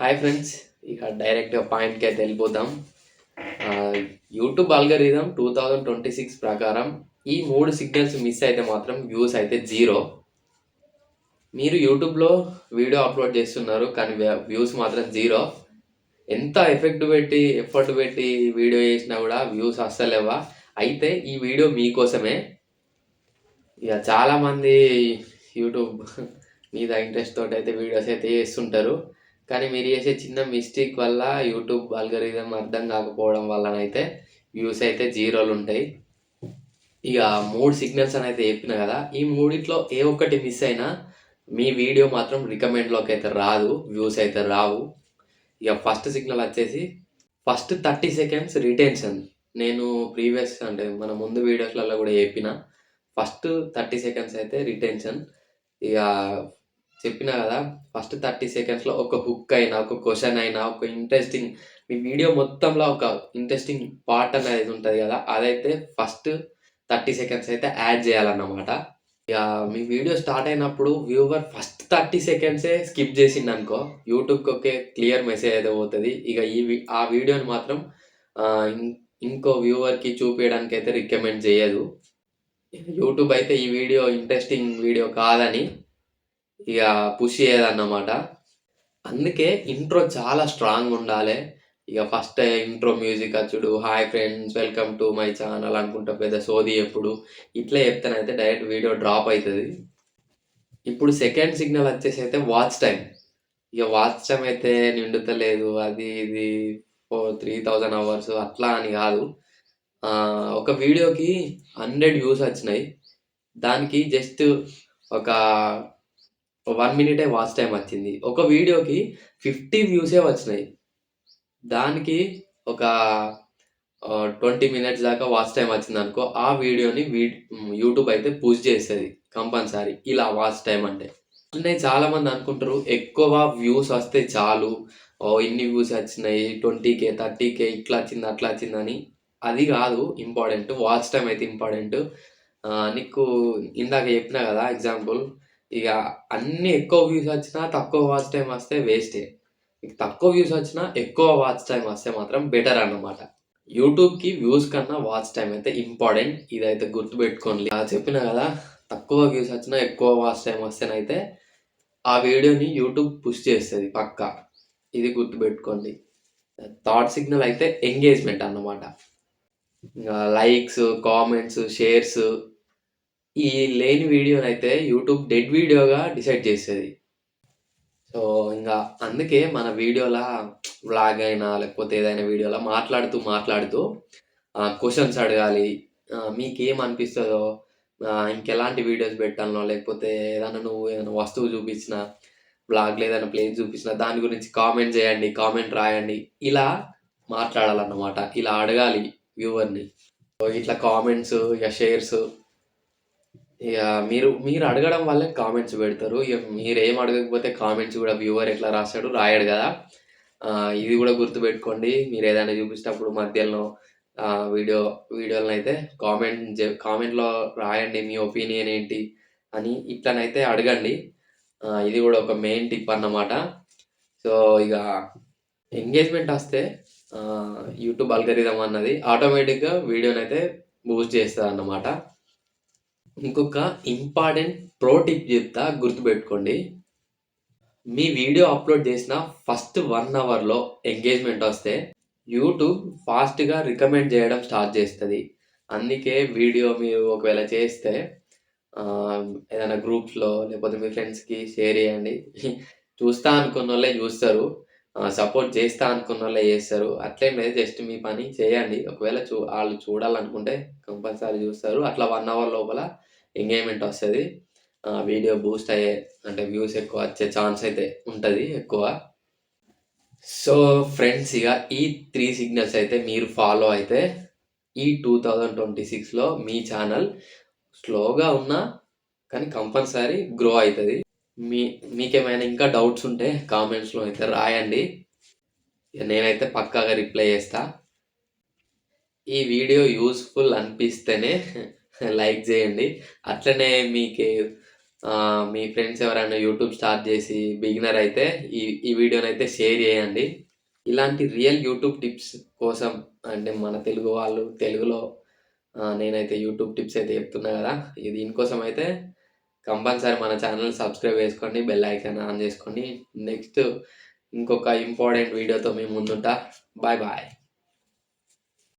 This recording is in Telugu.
హాయ్ ఫ్రెండ్స్ ఇక డైరెక్ట్గా పాయింట్కి అయితే వెళ్ళిపోతాం YouTube algorithm two thousand twenty six ప్రకారం ఈ మూడు సిగ్నల్స్ మిస్ అయితే మాత్రం వ్యూస్ అయితే జీరో మీరు యూట్యూబ్లో వీడియో అప్లోడ్ చేస్తున్నారు కానీ వ్యూస్ మాత్రం జీరో ఎంత ఎఫెక్ట్ పెట్టి ఎఫర్ట్ పెట్టి వీడియో చేసినా కూడా వ్యూస్ అస్సలేవా అయితే ఈ వీడియో మీకోసమే. ఇక చాలామంది యూట్యూబ్ మీద ఇంట్రెస్ట్ తోటి అయితే వీడియోస్ అయితే చేస్తుంటారు. కానీ మీరు చేసే చిన్న మిస్టేక్ వల్ల యూట్యూబ్ అల్గరిథం అర్థం కాకపోవడం వల్లనైతే వ్యూస్ అయితే జీరోలు ఉంటాయి. ఇక మూడు సిగ్నల్స్ అని అయితే చెప్పిన కదా ఈ మూడిట్లో ఏ ఒక్కటి మిస్ అయినా మీ వీడియో మాత్రం రికమెండ్లోకి అయితే రాదు వ్యూస్ అయితే రావు. ఇక ఫస్ట్ సిగ్నల్ వచ్చేసి ఫస్ట్ థర్టీ సెకండ్స్ రిటెన్షన్ నేను ప్రీవియస్ అంటే మన ముందు వీడియోస్లలో కూడా చెప్పిన ఫస్ట్ థర్టీ సెకండ్స్ అయితే రిటెన్షన్ ఇక చెప్పిన కదా ఫస్ట్ థర్టీ సెకండ్స్లో ఒక హుక్ అయినా ఒక క్వశ్చన్ అయినా ఒక ఇంట్రెస్టింగ్ మీ వీడియో మొత్తంలో ఒక ఇంట్రెస్టింగ్ పార్ట్ అనేది ఉంటుంది కదా అదైతే ఫస్ట్ థర్టీ సెకండ్స్ అయితే యాడ్ చేయాలన్నమాట. ఇక మీ వీడియో స్టార్ట్ అయినప్పుడు వ్యూవర్ ఫస్ట్ థర్టీ సెకండ్సే స్కిప్ చేసిండు అనుకో యూట్యూబ్కి ఒకే క్లియర్ మెసేజ్ అయితే పోతుంది. ఇక ఈ ఆ వీడియోని మాత్రం ఇంకో వ్యూవర్కి చూపించడానికి అయితే రికమెండ్ చేయదు. యూట్యూబ్ అయితే ఈ వీడియో ఇంట్రెస్టింగ్ వీడియో కాదని ఇక పుష్ చేయదన్నమాట అందుకే ఇంట్రో చాలా స్ట్రాంగ్ ఉండాలి. ఇక ఫస్ట్ ఇంట్రో మ్యూజిక్ వచ్చుడు hi friends welcome to my channel అనుకుంటా పెద్ద సోది ఎప్పుడు. ఇట్లా చెప్తానైతే డైరెక్ట్ వీడియో డ్రాప్ అవుతుంది ఇప్పుడు సెకండ్ సిగ్నల్ వచ్చేసి అయితే వాచ్ టైం ఇక వాచ్ టైం అయితే నిండుతలేదు. అది ఇది ఫోర్ త్రీ థౌజండ్ అవర్స్ అట్లా అని కాదు. ఒక వీడియోకి హండ్రెడ్ వ్యూస్ వచ్చినాయి. దానికి జస్ట్ ఒక వన్ మినిటే వాచ్ టైం వచ్చింది. ఒక వీడియోకి ఫిఫ్టీ వ్యూసే వచ్చినాయి. దానికి ఒక ట్వంటీ మినిట్స్ దాకా వాచ్ టైం వచ్చింది అనుకో ఆ వీడియోని వీ యూట్యూబ్ అయితే పూజ చేసేది కంపల్సరీ. ఇలా వాచ్ టైం అంటే. అంటే చాలా మంది అనుకుంటారు ఎక్కువ వ్యూస్ వస్తే చాలు. ఓ ఇన్ని వ్యూస్ వచ్చినాయి ట్వంటీ కే థర్టీ కే ఇట్లా వచ్చింది అట్లా వచ్చిందని అది కాదు ఇంపార్టెంట్. వాచ్ టైం అయితే ఇంపార్టెంట్. నీకు ఇందాక చెప్పినా కదా ఎగ్జాంపుల్ ఇక అన్ని ఎక్కువ వ్యూస్ వచ్చినా తక్కువ వాచ్ టైం వస్తే వేస్టే ఇక తక్కువ వ్యూస్ వచ్చినా ఎక్కువ వాచ్ టైం వస్తే మాత్రం బెటర్ అన్నమాట. యూట్యూబ్కి వ్యూస్ కన్నా వాచ్ టైం అయితే ఇంపార్టెంట్ ఇదైతే గుర్తుపెట్టుకోండి. ఆ చెప్పిన కదా తక్కువ వ్యూస్ వచ్చినా ఎక్కువ వాచ్ టైం వస్తేనైతే ఆ వీడియోని యూట్యూబ్ పుష్ చేస్తుంది పక్కా. ఇది గుర్తుపెట్టుకోండి. థాట్ సిగ్నల్ అయితే ఎంగేజ్మెంట్ అన్నమాట. ఇంకా లైక్స్ కామెంట్స్ షేర్స్ ఈ లేని వీడియోని అయితే యూట్యూబ్ డెడ్ వీడియోగా డిసైడ్ చేసేది. సో ఇంకా అందుకే మన వీడియోలా వ్లాగ్ అయినా లేకపోతే ఏదైనా వీడియోలో మాట్లాడుతూ మాట్లాడుతూ క్వశ్చన్స్ అడగాలి. మీకు ఏమనిపిస్తుందో అనిపిస్తుందో ఇంకెలాంటి వీడియోస్ పెట్టాలనో లేకపోతే ఏదైనా నువ్వు ఏదైనా వస్తువు చూపించిన బ్లాగ్లో ఏదైనా ప్లేస్ చూపించిన దాని గురించి కామెంట్ చేయండి కామెంట్ రాయండి. ఇలా మాట్లాడాలన్నమాట. ఇలా అడగాలి వ్యూవర్ని. ఇట్లా కామెంట్స్ ఇక షేర్స్ ఇక మీరు మీరు అడగడం వల్లే కామెంట్స్ పెడతారు. ఇక మీరు ఏం అడగకపోతే కామెంట్స్ కూడా వ్యూవర్ ఎట్లా రాస్తాడు రాయడు కదా. ఇది కూడా గుర్తుపెట్టుకోండి. మీరు ఏదైనా చూపించినప్పుడు మధ్యలో వీడియో వీడియోలను అయితే కామెంట్ కామెంట్లో రాయండి మీ ఒపీనియన్ ఏంటి అని. ఇట్లనైతే అడగండి. ఇది కూడా ఒక మెయిన్ టిప్ అన్నమాట. సో ఇక ఎంగేజ్మెంట్ వస్తే యూట్యూబ్ అల్గరిథం అన్నది ఆటోమేటిక్గా వీడియోని అయితే బూస్ట్ చేస్తుంది అన్నమాట ఇంకొక ఇంపార్టెంట్ ప్రో టిప్ చెప్తా గుర్తుపెట్టుకోండి. మీ వీడియో అప్లోడ్ చేసిన ఫస్ట్ వన్ అవర్లో ఎంగేజ్మెంట్ వస్తే యూట్యూబ్ ఫాస్ట్గా రికమెండ్ చేయడం స్టార్ట్ చేస్తుంది. అందుకే వీడియో మీరు ఒకవేళ చేస్తే ఏదైనా గ్రూప్స్లో లేకపోతే మీ ఫ్రెండ్స్కి షేర్ చేయండి. చూస్తా అనుకున్న వాళ్ళే చూస్తారు సపోర్ట్ చేస్తా అనుకున్న వాళ్ళే చేస్తారు. అట్లేం లేదు జస్ట్ మీ పని చేయండి. ఒకవేళ చూ వాళ్ళు చూడాలనుకుంటే కంపల్సరీ చూస్తారు. అట్లా వన్ అవర్ లోపల ఎంగేజ్మెంట్ వస్తుంది. వీడియో బూస్ట్ అయ్యే అంటే వ్యూస్ ఎక్కువ వచ్చే ఛాన్స్ అయితే ఉంటుంది ఎక్కువ. సో ఫ్రెండ్స్ ఇక ఈ త్రీ సిగ్నల్స్ అయితే మీరు ఫాలో అయితే ఈ టూ థౌజండ్ ట్వంటీ సిక్స్లో మీ ఛానల్ స్లోగా ఉన్నా కానీ కంపల్సరీ గ్రో అవుతుంది. మీ మీకేమైనా ఇంకా డౌట్స్ ఉంటే కామెంట్స్లో అయితే రాయండి. నేనైతే పక్కాగా రిప్లై చేస్తా. ఈ వీడియో యూస్ఫుల్ అనిపిస్తేనే లైక్ చేయండి. అట్లనే మీకు మీ ఫ్రెండ్స్ ఎవరైనా యూట్యూబ్ స్టార్ట్ చేసి బిగినర్ అయితే ఈ ఈ వీడియోని అయితే షేర్ చేయండి. ఇలాంటి రియల్ యూట్యూబ్ టిప్స్ కోసం అంటే మన తెలుగు వాళ్ళు తెలుగులో నేనైతే యూట్యూబ్ టిప్స్ అయితే చెప్తున్నా కదా. ఇది దీనికోసం అయితే కంపల్సరీ మన ఛానల్ సబ్స్క్రైబ్ చేసుకోండి బెల్ ఐకాన్ ఆన్ చేసుకోండి. నెక్స్ట్ ఇంకొక ఇంపార్టెంట్ వీడియోతో మేము ముందుంటా. Bye bye.